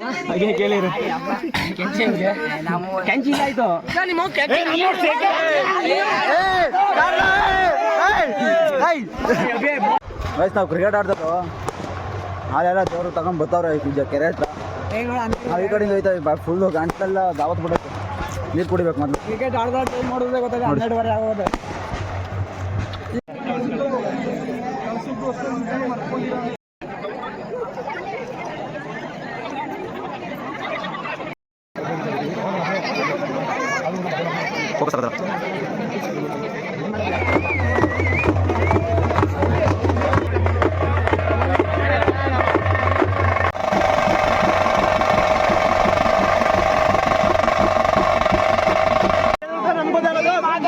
ಹಾಗೆ ಕೇಳಿರು ಕೆಂಚಿ ಆಯ್ತು ವಯಸ್ಸು ನಾವು ಕ್ರಿಕೆಟ್ ಆಡ್ತಾರ ಅಲ್ಲೆಲ್ಲ ದೇವ್ರು ತಗೊಂಡ್ ಬರ್ತಾವ್ರೆ ಈಗ ಕೆರೆ ಹತ್ರ ನಾವು ಈ ಕಡೆಯಿಂದ ಹೋಯ್ತಾವೆ ಫುಲ್ಲು ಗಂಟೆಲ್ಲ ದಾವತ್ ಬಿಡುತ್ತೆ ನೀರು ಕುಡಿಬೇಕು ಮತ್ತೆ ಕ್ರಿಕೆಟ್ ಆಡದ ಟೈಮ್ ನೋಡಿದ್ರೆ ಗೊತ್ತಾಗ ಹನ್ನೆರಡುವರೆ ಆಗೋದು ఫోకస్ అవుతారా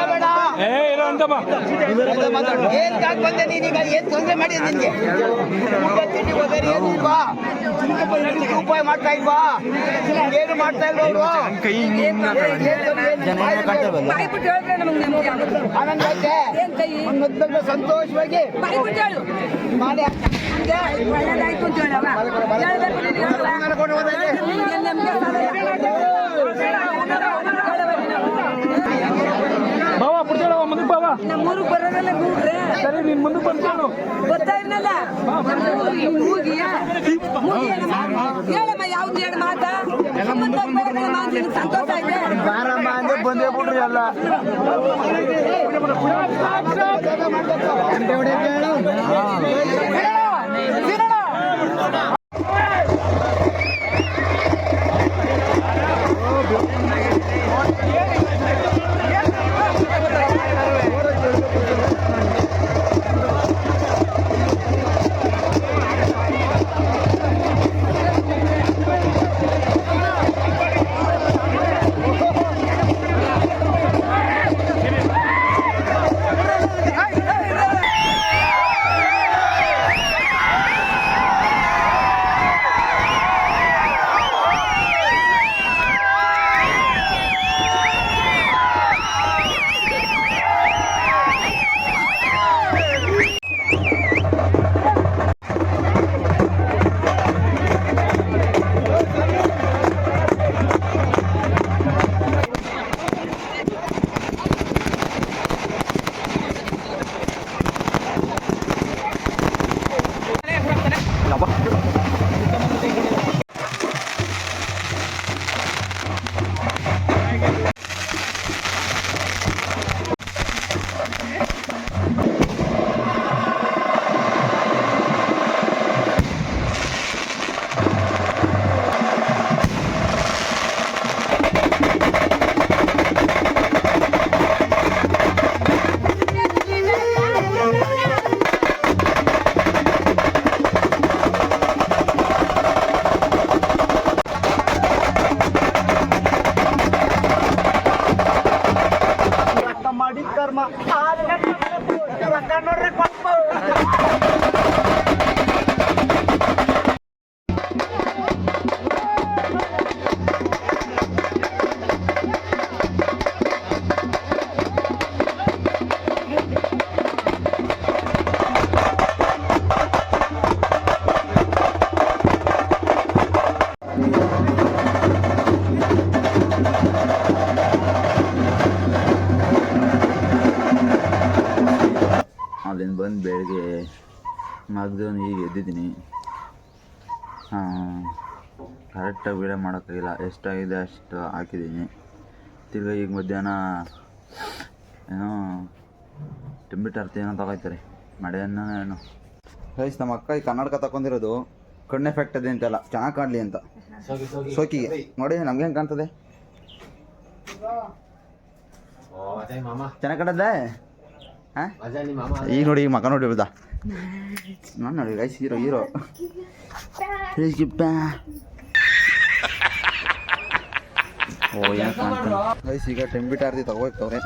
ಆಗಬೇಡ ಬಂದೆ ನೀನೀಗ ಏನ್ ತೊಂದ್ರೆ ಮಾಡಿ ನಿನ್ಗೆ? ತಿಂಡಿ ಉಪಾಯ ಮಾಡ್ತಾ ಇಲ್ವಾ? ಏನು ಮಾಡ್ತಾ ಇಲ್ವಾ. ಆನಂದ ಐತೆ ಸಂತೋಷವಾಗಿ ಮಾಡಿ ಒಳ್ಳೇದಾಯ್ತು ಅಂತ ನಮ್ಮೂರಿಗೆ ಬರೋದಲ್ಲ ಮೂಗ್ರೆ ಸರಿ ನೀನ್ ಮುಂದಕ್ಕೆ ಬಂದ್ಕೊಂಡು ಗೊತ್ತಾ ಇರ್ನಲ್ಲ ಮೂಗಿಯ ಹೇಳಮ್ಮ ಯಾವ್ದು ಹೇಳ ಮಾತ ಸಂಬಂಧ ಬರೋದಲ್ಲ ಮಾತು ನಿನ್ಗೆ ಸಂತೋಷ ಆಯ್ತೆ ಬಾರಮ್ಮ ಅಂದ್ರೆ ಬಂದೇ ಬಿಡ್ರಿ ಎಲ್ಲ ಮಾಡಿ ಕರ್ಮ ಅಲ್ಲಿಂದ ಬಂದು ಬೆಳಗ್ಗೆ ಮಗ್ದೊಂದು ಈಗ ಎದ್ದಿದ್ದೀನಿ. ಕರೆಕ್ಟಾಗಿ ವೀಡಿಯೋ ಮಾಡೋಕ್ಕಾಗಿಲ್ಲ. ಎಷ್ಟಾಗಿದೆ ಅಷ್ಟು ಹಾಕಿದ್ದೀನಿ. ತಿರ್ಗಾ ಈಗ ಮಧ್ಯಾಹ್ನ ಏನೋ ಟೆಂಬಿಟ್ ಅರ್ಥ ಏನೋ ತಗೋತಾರೆ. ಮಳೆಯನ್ನ ಏನು. ಗೈಸ್ ನಮ್ಮ ಅಕ್ಕ ಈ ಕನ್ನಡಕ ತಗೊಂಡಿರೋದು ಕಣ್ಣು ಎಫೆಕ್ಟ್ ಇದೆ ಅಂತೆಲ್ಲ. ಚೆನ್ನಾಗಿ ಕಾಣಲಿ ಅಂತ. ಸೋಕಿಗೆ. ನೋಡಿ ನಮ್ಗೆ ಹೆಂಗೆ ಕಾಣ್ತದೆ? ಚೆನ್ನಾಗಿ ಕಾಣದೆ ಹಾಂ? ಈಗ ನೋಡಿ ಈಗ ಮಗ ನೋಡಿ ಬಿಡ್ದ? ನಾನು ನೋಡಿ ಗೈಸ್ ಹೀರೋ ಹೀರೋ ಓ ಯಾಕೆ ಗೈಸ್ ಈಗ ಟೆಂಬಿಟ್ ಆರ್ತಿ ತಗೋಯ್ತವ್ರೆ.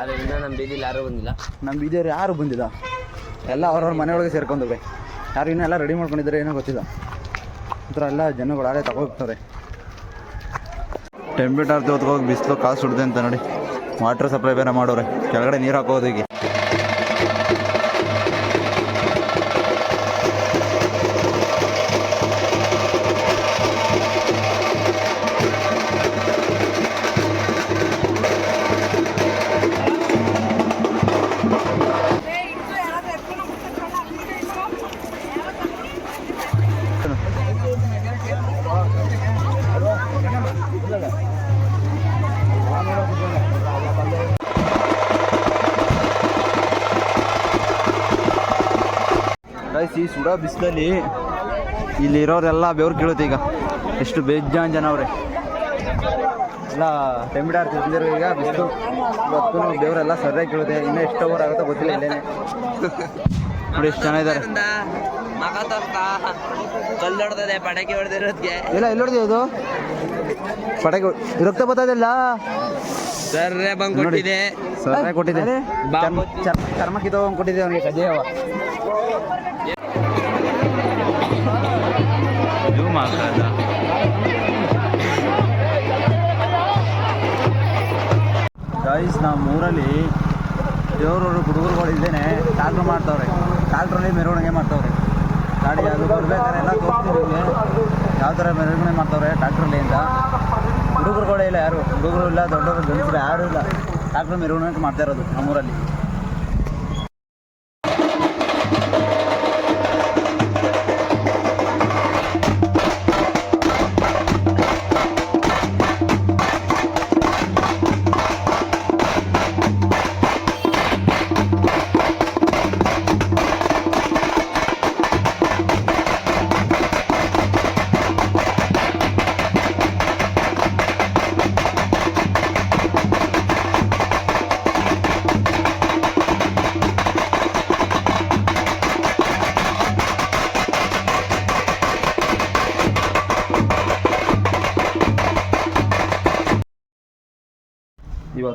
ಅದರಿಂದ ನಮ್ಮ ಬೀದಿಲಿ ಯಾರೂ ಬಂದಿಲ್ಲ. ನಮ್ಮ ಬೀದಿಯವ್ರು ಯಾರು ಬಂದಿಲ್ಲ. ಎಲ್ಲ ಅವ್ರವ್ರ ಮನೆಯೊಳಗೆ ಸೇರ್ಕೊಂಡವ್ರೆ ಯಾರು ಇನ್ನೂ ಎಲ್ಲ ರೆಡಿ ಮಾಡ್ಕೊಂಡಿದ್ದಾರೆ ಏನೋ ಗೊತ್ತಿಲ್ಲ. ಒಂಥರ ಎಲ್ಲ ಜನಗಳು ಆರೇ ತಗೋಗ್ತಾರೆ. ಟೆಂಬಿಟ್ ಆರ್ತಿ ಹೊತ್ಕೋಗಿ ಬಿಸಿಲು ಕಾಸು ಸುಡ್ದೆ ಅಂತ ನೋಡಿ. ವಾಟರ್ ಸಪ್ಲೈ ಬೇರೆ ಮಾಡೋರೆ. ಕೆಳಗಡೆ ನೀರು ಹಾಕೋದಕ್ಕೆ. ಈ ಸುಡೋ ಬಿಸಿಲಲ್ಲಿ ಇಲ್ಲಿರೋರೆಲ್ಲ ಬೆವ್ರು ಕೇಳುತ್ತೆ ಈಗ. ಎಷ್ಟು ಬೇಜಾನ್ ಜನ ಅವ್ರೆ. ಎಲ್ಲ ಟೆಂಬಿಡಾರ್ ತಿಂದಿರೋ ಈಗ ಬಿಸಿಲು. ಇವತ್ತು ಬೆವರೆಲ್ಲ ಸರಿಯಾಗಿ ಕೇಳುತ್ತೆ. ಇನ್ನೂ ಎಷ್ಟು ಓವರ್ ಆಗುತ್ತೋ ಗೊತ್ತಿಲ್ಲ ಇಲ್ಲೇನೆ. ನೋಡಿ ಎಷ್ಟು ಜನ ಇದ್ದಾರೆ ಪಟಾಕಿ ಹೊಡೆದಿರೋದ್ಗೆ ಇಲ್ಲ ಎಲ್ಲಿ ಹೊಡೆದಿ ಇದು? ಪಟಾಕಿ ರಕ್ತ ಬತ್ತದಿಲ್ಲ ಸರ್ರೆ ಬಂಗ್ ಕೊಟ್ಟಿದೆ ಸರ್ರೆ ಕೊಟ್ಟಿದೆ. ಚರ್ಮ ಕಿತ್ತೋಗಂಗೆ ಕೊಟ್ಟಿದೆ ಅವನಿಗೆ ಕಜೇವ ಗೈಸ್ ನಮ್ಮ ಊರಲ್ಲಿ ದೇವ್ರವರು ಹುಡುಗರುಗಳು ಇದ್ದೇನೆ ಟ್ರಾಕ್ಟ್ರ್ ಮಾಡ್ತಾವ್ರೆ. ಟ್ರಾಕ್ಟ್ರಲ್ಲಿ ಮೆರವಣಿಗೆ ಮಾಡ್ತಾವ್ರೆ. ಗಾಡಿ ಅದು ಬರ್ಬೇಕಾದ್ರೆ ಎಲ್ಲ ತೋರಿಸ್ತೀವಿ ನಿಮಗೆ. ಯಾವ ಥರ ಮೆರವಣಿಗೆ ಮಾಡ್ತಾವ್ರೆ ಟ್ರಾಕ್ಟ್ರಲ್ಲಿ ಅಂತ. ಹುಡುಗರುಗಳೇ ಇಲ್ಲ ಯಾರು. ಹುಡುಗರು ಇಲ್ಲ, ದೊಡ್ಡವರು ಗಂಡಸರು ಯಾರು ಇಲ್ಲ. ಟ್ರಾಕ್ಟ್ರ್ ಮೆರವಣಿಗೆ ಮಾಡ್ತಾ ಇರೋದು ನಮ್ಮೂರಲ್ಲಿ.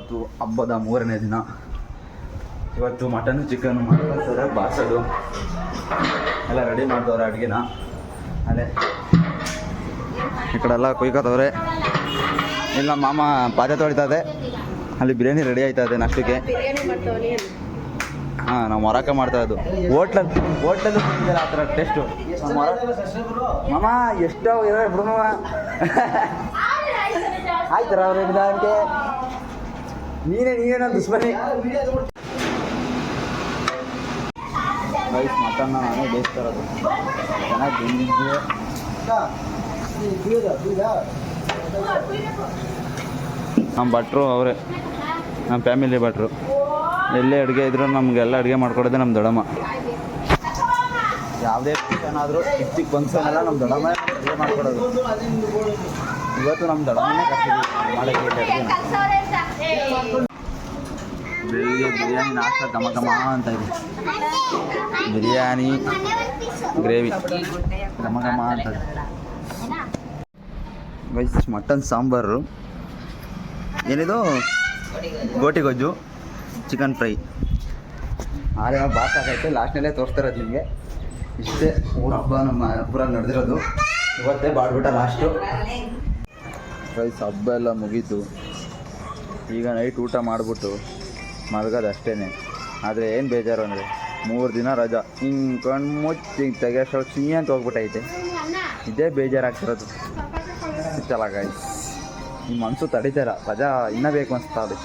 ಇವತ್ತು ಹಬ್ಬದ ಮೂರನೇ ದಿನ. ಇವತ್ತು ಮಟನ್ ಚಿಕನ್ ಮಾಡ್ತಾರೆ ಬಾಸಡು ಎಲ್ಲ ರೆಡಿ ಮಾಡ್ತವ್ರೆ ಅಡುಗೆನ. ಅಲ್ಲೇ. ಈ ಕಡೆ ಎಲ್ಲ ಕುಯ್ಕೋತವ್ರೆ ಇಲ್ಲ ಮಾಮ ಪಾತ್ರೆ ತೊಳಿತದೆ ಅಲ್ಲಿ ಬಿರಿಯಾನಿ ರೆಡಿ ಆಯ್ತಾ ಇದೆ ನಾಷ್ಟಕ್ಕೆ. ಹಾಂ ನಾವು ಮೊರಕ ಮಾಡ್ತಾ ಇದ್ದು. ಹೋಟ್ಲಲ್ಲಿ ಹೋಟ್ಲಲ್ಲಿ ತಿಂದಿಲ್ಲ ಆ ಥರ ಟೇಸ್ಟು ಮಾಮ ಎಷ್ಟೋ ಇರೋ ಬಿಡು ಮಾಮ. ಆಯ್ತರ ಅವ್ರ ನೀನೇ ನೀನೇ ನಾನು ದುಶ್ಮನಿ ರೈಸ್ ಮಟನ್ನ ನಾನೇ ಬೇಯಿಸ್ತಾರದು ಚೆನ್ನಾಗಿ ಬೆಂದಿದ್ದೆ. ನಮ್ಮ ಭಟ್ರು ಅವರೇ. ನಮ್ಮ ಫ್ಯಾಮಿಲಿ ಭಟ್ರು. ಎಲ್ಲೇ ಅಡುಗೆ ಇದ್ರು ನಮಗೆಲ್ಲ ಅಡುಗೆ ಮಾಡ್ಕೊಡೋದೇ ನಮ್ಮ ದೊಡ್ಡಮ್ಮ. ಯಾವುದೇ ಫಂಕ್ಷನ್ ಆದರೂ ಚಿಕ್ಕ ನಮ್ಮ ದೊಡ್ಡಮ್ಮ ಅಡುಗೆ ಮಾಡ್ಕೊಡೋದು. ಇವತ್ತು ನಮ್ಮ ದೊಡ್ಡಮ್ಮನೇ ಕರ್ತೀವಿ ಮಾಡಕ್ಕೆ ಇಲ್ಲಿ ಅಡುಗೆ ಬೆಳಿಗ್ಗೆ ಬಿರಿಯಾನಿ ನಾಷ್ಟ ಘಮ ಘಮ ಅಂತ ಇದೆ. ಬಿರಿಯಾನಿ ಗ್ರೇವಿ. ಘಮ ಘಮ ಅಂತ ವೈಸ್ ಮಟನ್ ಸಾಂಬಾರು. ಏನಿದು? ಗೋಟಿ ಗೊಜ್ಜು ಚಿಕನ್ ಫ್ರೈ ಆದ್ರೆ ಬಾತ್ ಆಗೈತೆ ಲಾಸ್ಟ್ನಲ್ಲೇ ತೋರಿಸ್ತಾ ಇರೋದು ನಿಮಗೆ. ಇಷ್ಟೇ ಊರ ಹಬ್ಬ ನಮ್ಮ ಪುರ ನಡೆದಿರೋದು. ಇವತ್ತೇ ಬಾಡ್ಬಿಟ್ಟ ಲಾಸ್ಟು ರೈಸ್ ಹಬ್ಬ ಎಲ್ಲ ಮುಗೀತು. ಈಗ ನೈಟ್ ಊಟ ಮಾಡಿಬಿಟ್ಟು ಮಲಗೋದು ಅಷ್ಟೇ ಆದರೆ ಏನು ಬೇಜಾರು ಅಂದರೆ ಮೂರು ದಿನ ರಜಾ. ಹಿಂಗೆ ಕಣ್ಣು ಮುಚ್ಚಿ ತೆಗಿಯೋಷ್ಟು ಸಿಹಿ ಅಂತ ಹೋಗ್ಬಿಟ್ಟೈತೆ. ಇದೇ ಬೇಜಾರಾಗ್ತಿರೋದು. ಗಾಯ್ಸ್ ನಿಮ್ಮ ಮನಸ್ಸು ತಡೀತಾರ ರಜಾ ಇನ್ನೂ ಬೇಕು ಅನಿಸ್ತಾ ಅದು